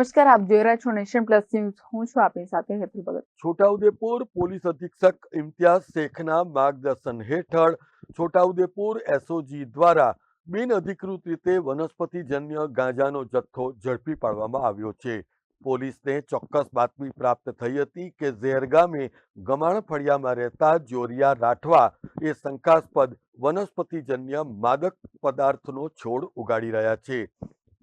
નમસ્કાર, આપ જોઈ રહ્યા છો નેશન પ્લસ ન્યૂઝ. હું છું આપની સાથે હેતલ ભગત. છોટાઉદેપુર પોલીસ અધિક્ષક ઇમ્તિયાઝ શેખના માર્ગદર્શન હેઠળ છોટાઉદેપુર એસઓજી દ્વારા બિનઅધિકૃત રીતે વનસ્પતિજન્ય ગાંજાનો જથ્થો ઝડપી પાડવામાં આવ્યો છે. પોલીસને ચોક્કસ બાતમી પ્રાપ્ત થઈ હતી કે ઝેર ગામે ગમાણ ફળિયામાં રહેતા જોરિયા રાઠવા એ શંકાસ્પદ વનસ્પતિજન્ય માદક પદાર્થનો છોડ ઉગાડી રહ્યા છે.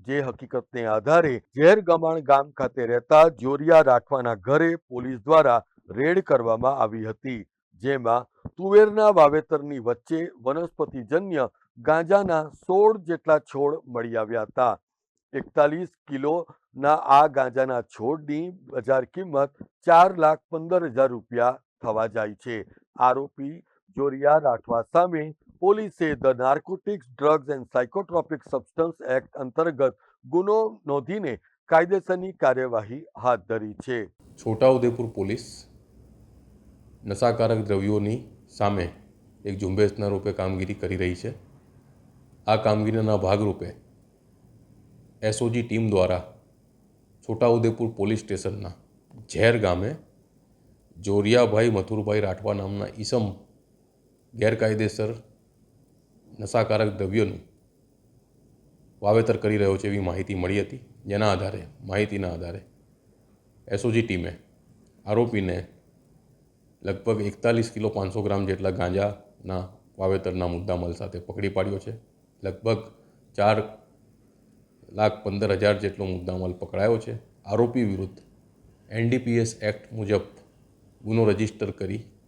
જે હકીકતને આધારે ઝેર ગમાણ ગામ ખાતે રહેતા જોરિયા રાઠવાના ઘરે પોલીસ દ્વારા રેડ કરવામાં આવી હતી, જેમાં તુવેરના વાવેતરની વચ્ચે વનસ્પતિજન્ય ગાંજાના સોળ જેટલા છોડ મળી આવ્યા હતા. એકતાલીસ કિલોના આ ગાંજાના છોડની બજાર કિંમત ચાર લાખ પંદર હજાર રૂપિયા થવા જાય છે. આરોપી જોરિયા રાઠવા સામે પોલીસે the narcotics, drugs and psychotropic substances act અંતર્ગત ગુનો નોંધીને કાયદેસરની કાર્યવાહી હાથ ધરી છે. છોટાઉદેપુર પોલીસ નશાકારક દ્રવ્યોની સામે એક ઝુંબેશના રૂપે કામગીરી કરી રહી છે. આ કામગીરીના ભાગરૂપે એસઓજી ટીમ દ્વારા છોટાઉદેપુર પોલીસ સ્ટેશનના ઝેર ગામે જોરિયાભાઈ મથુરભાઈ રાઠવા નામના ઈસમ ગેરકાયદેસર નશાકારક દ્રવ્યોનું વાવેતર કરી રહ્યો છે એવી માહિતી મળી હતી. જેના આધારે, માહિતીના આધારે એસઓજી ટીમે આરોપીને લગભગ એકતાલીસ કિલો પાંચસો ગ્રામ જેટલા ગાંજાના વાવેતરના મુદ્દામાલ સાથે પકડી પાડ્યો છે. લગભગ ચાર લાખ પંદર હજાર જેટલો મુદ્દામાલ પકડાયો છે. આરોપી વિરુદ્ધ એનડીપીએસ એક્ટ મુજબ ગુનો રજિસ્ટર કરી